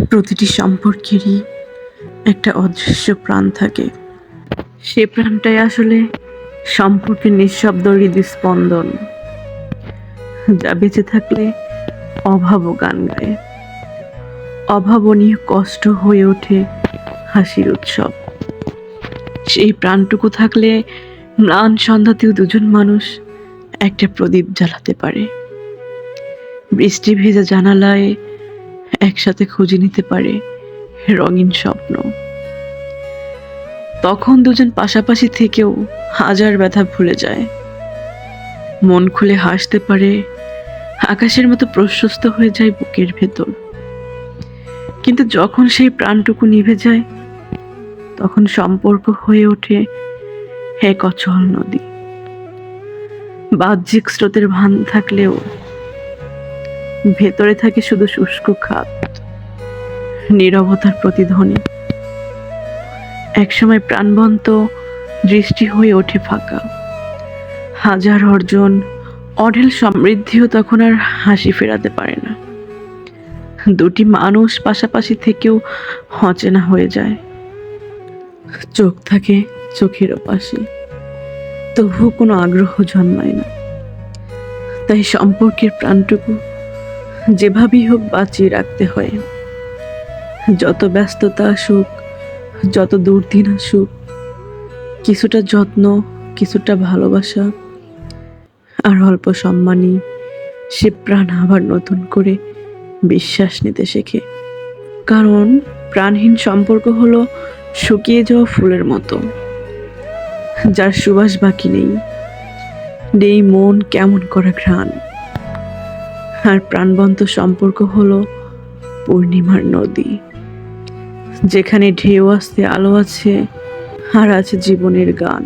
প্রতিটি সম্পর্কেরই একটা অদৃশ্য প্রাণ থাকে। সে প্রাণটাই আসলে সম্পর্কের নিঃশব্দ হৃদস্পন্দন। যা বেঁচে থাকলে অভাব গান গায়। অভাবনীয় কষ্ট হয়ে ওঠে হাসির উৎসব। সেই প্রাণটুকু থাকলে ম্লান সন্ধ্যাতেও দুজন মানুষ একটা প্রদীপ জ্বালাতে পারে। বৃষ্টি ভেজা জানালায় একসাথে খুঁজে নিতে পারে রঙিন স্বপ্ন। তখন দুজন পাশাপাশি থেকেও হাজার ব্যথা ভুলে যায়। মন খুলে হাসতে পারে, আকাশের মতো প্রশস্ত হয়ে যায় বুকের ভেতর। কিন্তু যখন সেই প্রাণটুকু নিভে যায়, তখন সম্পর্ক হয়ে ওঠে এক অচল নদী। বাহ্যিক স্রোতের ভান থাকলেও ভেতরে থাকে শুধু শুষ্ক খাত নীরবতার প্রতিধ্বনি একসময় প্রাণবন্ত দৃষ্টি হয়ে ওঠে ফাঁকা। হাজার অর্জন, অঢেল সমৃদ্ধিও তখন আর হাসি ফেরাতে পারে না। দুটি মানুষ পাশাপাশি থেকেও অচেনা হয়ে যায়। চোখ থাকে চোখের পাশে তবুও কোনো আগ্রহ জন্মায় না। তাই সম্পর্কের প্রাণটুকু যেভাবেই হোক বাঁচিয়ে রাখতে হয়। যত ব্যস্ততা আসুক, যত দুর্দিন আসুক, কিছুটা যত্ন, কিছুটা ভালোবাসা আর অল্প সম্মানই সে প্রাণ আবার নতুন করে বিশ্বাস নিতে শেখে। কারণ প্রাণহীন সম্পর্ক হলো শুকিয়ে যাওয়া ফুলের মতো, যার সুবাস বাকি নেই। নেই মন কেমন করা ঘ্রাণ। আর প্রাণবন্ত সম্পর্ক হলো পূর্ণিমার নদী, যেখানে ঢেউ আসতে আলো আছে আর আছে জীবনের গান।